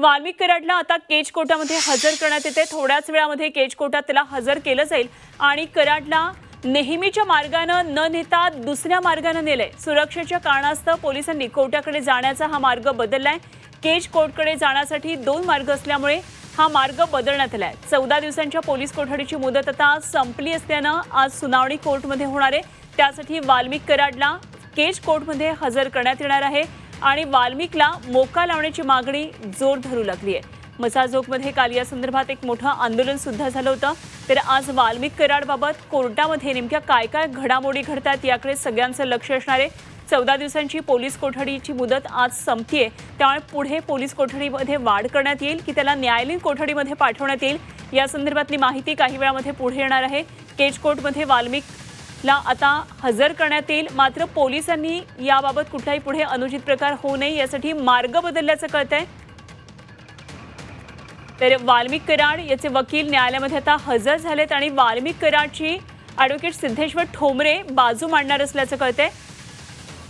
वाल्मिक कराडला आता केज कोर्टामध्ये हजर करण्यात येते. थोड्याच वेळामध्ये केज कोर्टात त्याला हजर केलं जाईल. आणि कराडला नेहमीच्या मार्गानं न नेता दुसऱ्या मार्गानं नेलंय. सुरक्षेच्या कारणास्तव पोलिसांनी कोर्टाकडे जाण्याचा हा मार्ग बदललाय. केज कोर्टकडे जाण्यासाठी दोन मार्ग असल्यामुळे हा मार्ग बदलण्यात आलाय. चौदा दिवसांच्या पोलीस कोठडीची मुदत आता संपली असल्यानं आज सुनावणी कोर्टमध्ये होणार आहे. त्यासाठी वाल्मिक कराडला केज कोर्टमध्ये हजर करण्यात येणार आहे. आणि वाल्मिकला मोका लावण्याची मागणी जोर धरू लागली आहे. मसाजोगमध्ये काल या संदर्भात एक मोठं आंदोलन सुद्धा झालं होतं. तर आज वाल्मिक कराडबाबत कोर्टामध्ये नेमक्या काय काय घडामोडी घडतात याकडे सगळ्यांचं लक्ष असणार आहे. चौदा दिवसांची पोलीस कोठडीची मुदत आज संपतीये. त्यामुळे पुढे पोलीस कोठडीमध्ये वाढ करण्यात येईल की त्याला न्यायालयीन कोठडीमध्ये पाठवण्यात येईल? या संदर्भातली माहिती काही वेळामध्ये पुढे येणार आहे. केज कोर्टमध्ये वाल्मिक ला आता हजर करण्यात येईल. मात्र पोलिसांनी याबाबत कुठलाही पुढे अनुचित प्रकार होऊ नये यासाठी मार्ग बदलल्याचं कळत आहे तर वाल्मिक कराड याचे वकील न्यायालयामध्ये आता हजर झालेत आणि वाल्मिक कराडची ॲडव्होकेट सिद्धेश्वर ठोंबरे बाजू मांडणार असल्याचं कळतंय.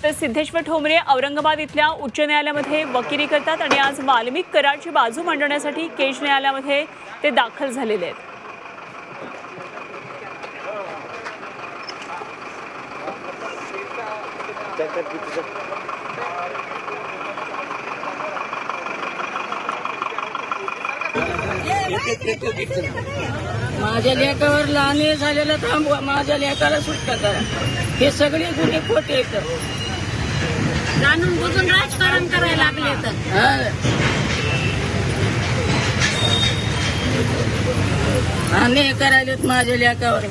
तर सिद्धेश्वर ठोंबरे औरंगाबाद इथल्या उच्च न्यायालयामध्ये वकिली करतात आणि आज वाल्मिक कराडची बाजू मांडण्यासाठी केज न्यायालयामध्ये ते दाखल झालेले आहेत. माझ्या लेकावर लहान झालेलं थांबवा माझ्या लेकाला सुटका करा. हे सगळे गुन्हे खोटे येतात जाणून बुजून राजकारण करायला लागले तर. अन्याय करायलेत माझ्या लेकावर.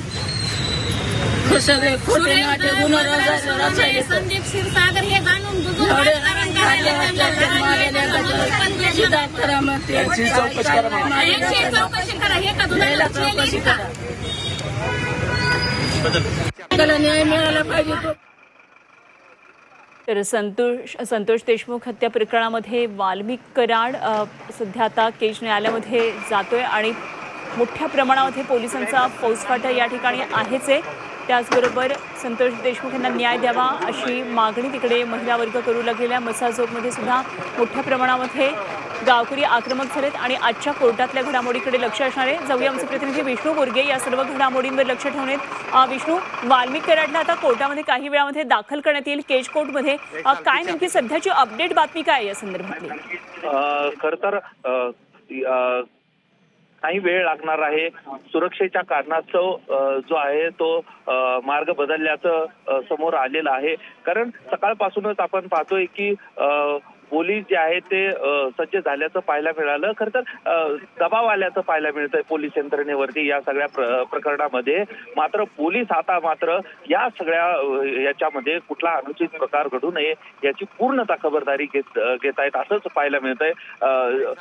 हे सगळे खोटे नाटे गुन्हे रचायले- रचायले तर. संदीप क्षीरसागर हे जाणून बुजून एवढे राजकारण करायला माझ्या लेकाच्या त्यांच्या सिद्धार्थ करा म्हणते. एकशे चौकशी करा. हे का याला तुला चौकशी करा. त्याला न्याय मिळाला पाहिजे तो. तर संतोष संतोष देशमुख हत्या प्रकरणामध्ये वाल्मिक कराड अ, सध्या आता केज न्यायालयामध्ये जातोय आणि मोठ्या प्रमाणामध्ये पोलिसांचा फौजफाटा या ठिकाणी आहेच आहे. त्याचबरोबर संतोष देशमुख यांना न्याय द्यावा अशी मागणी तिकडे महिला वर्ग करू लागलेल्या मसाजोगमध्ये सुद्धा मोठ्या प्रमाणामध्ये गावकरी आक्रमक झालेत आणि आजच्या कोर्टातल्या घडामोडीकडे लक्ष असणार आहे जाऊया आमचे प्रतिनिधी विष्णू बोरगे या सर्व घडामोडींवर लक्ष ठेवून विष्णू वाल्मिक कराडला आता कोर्टामध्ये काही वेळामध्ये दाखल करण्यात येईल केज कोर्टमध्ये. काय नेमकी सध्याची अपडेट बातमी काय या संदर्भातली? खर तर काही वेळ लागणार आहे. सुरक्षेच्या कारणास्तव जो आहे तो मार्ग बदलल्याचं समोर आलेलं आहे. कारण सकाळपासूनच आपण पाहतोय की अ, पोलीस जे आहे ते सज्ज झाल्याचं पाहायला मिळालं. खर तर दबाव आल्याचं पाहायला मिळतंय पोलीस यंत्रणेवरती या सगळ्या प्र- प्रकरणामध्ये. मात्र पोलीस आता मात्र या सगळ्या याच्यामध्ये कुठला अनुचित प्रकार घडू नये याची पूर्णतः खबरदारी घेत घेत आहेत असंच पाहायला मिळतंय. आहे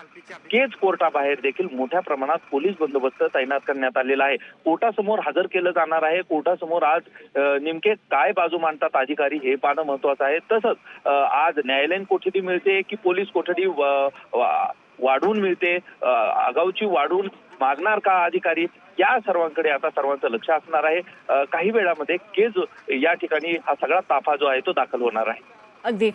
केज कोर्टाबाहेर देखील मोठ्या प्रमाणात पोलीस बंदोबस्त तैनात करण्यात आलेला आहे. कोर्टासमोर हजर केलं जाणार आहे. कोर्टासमोर आज नेमके काय बाजू मांडतात अधिकारी हे पाहणं महत्वाचं आहे. तसंच आज न्यायालयीन कोठडी मिळते की पोलीस कोठडी वाढवून मिळते? आगाऊची वाढवून मागणार का अधिकारी? या सर्वांकडे आता सर्वांचं लक्ष असणार आहे. काही वेळामध्ये केज या ठिकाणी हा सगळा ताफा जो आहे तो दाखल होणार आहे. अगदी.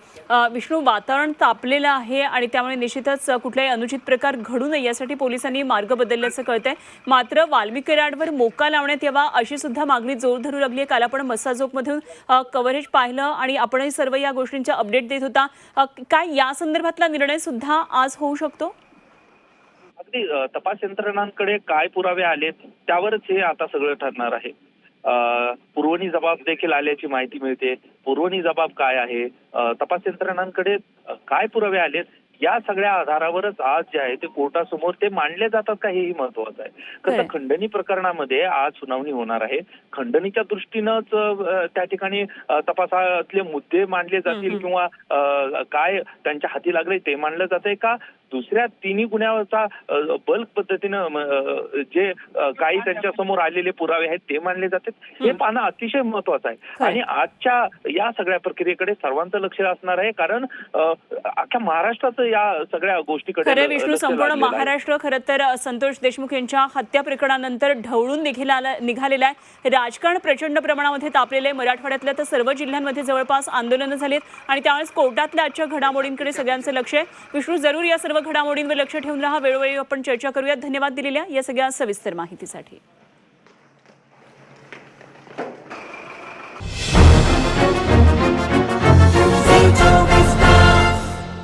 विष्णू वातावरण तापलेलं आहे आणि त्यामुळे निश्चितच कुठलाही अनुचित प्रकार घडू नये यासाठी पोलिसांनी मार्ग बदलल्याचं कळतंय. मात्र वाल्मिक मोका लावण्यात यावा अशी सुद्धा मागणी जोर धरू लागली आहे. काल आपण मसाजोकमधून कव्हरेज पाहिलं आणि आपणही सर्व या गोष्टींच्या अपडेट देत होता. काय या संदर्भातला निर्णय सुद्धा आज होऊ शकतो? अगदी तपास यंत्रणांकडे काय पुरावे आलेत त्यावरच हे आता सगळं ठरणार आहे. पुरवणी जबाब देखील आल्याची माहिती मिळते. पुरवणी जबाब काय आहे? तपास यंत्रणांकडे काय पुरावे आलेत? या सगळ्या आधारावरच आज जे आहे ते कोर्टासमोर ते मांडले जातात का? हेही महत्वाचं आहे. कसं खंडणी प्रकरणामध्ये आज सुनावणी होणार आहे. खंडणीच्या दृष्टीनंच त्या ठिकाणी तपासातले मुद्दे मांडले जातील. किंवा काय त्यांच्या हाती लागले ते मांडलं जातंय का? दुसऱ्या तिन्ही गुन्ह्याचा बल्क पद्धतीनं जे काही त्यांच्यासमोर आलेले पुरावे आहेत ते मानले जातात. हे पाहणं अतिशय महत्वाचं आहे. आणि आजच्या या सगळ्या प्रक्रियेकडे सर्वांचं लक्ष असणार आहे कारण अख्ख्या महाराष्ट्राचं या सगळ्या गोष्टीकडे विष्णू संपूर्ण. महाराष्ट्र खरं तर संतोष देशमुख यांच्या हत्या प्रकरणानंतर ढवळून निघाला निघालेला आहे. राजकारण प्रचंड प्रमाणामध्ये तापलेलं आहे. मराठवाड्यातल्या तर सर्व जिल्ह्यांमध्ये जवळपास आंदोलनं झालीत. आणि त्यावेळेस कोर्टातल्या आजच्या घडामोडींकडे सगळ्यांचं लक्ष आहे. विष्णू जरूर या सर्व घडामोडींवर लक्ष ठेवून राहा. वेळोवेळी आपण चर्चा करूयात. धन्यवाद दिलेल्या या सगळ्या सविस्तर माहितीसाठी.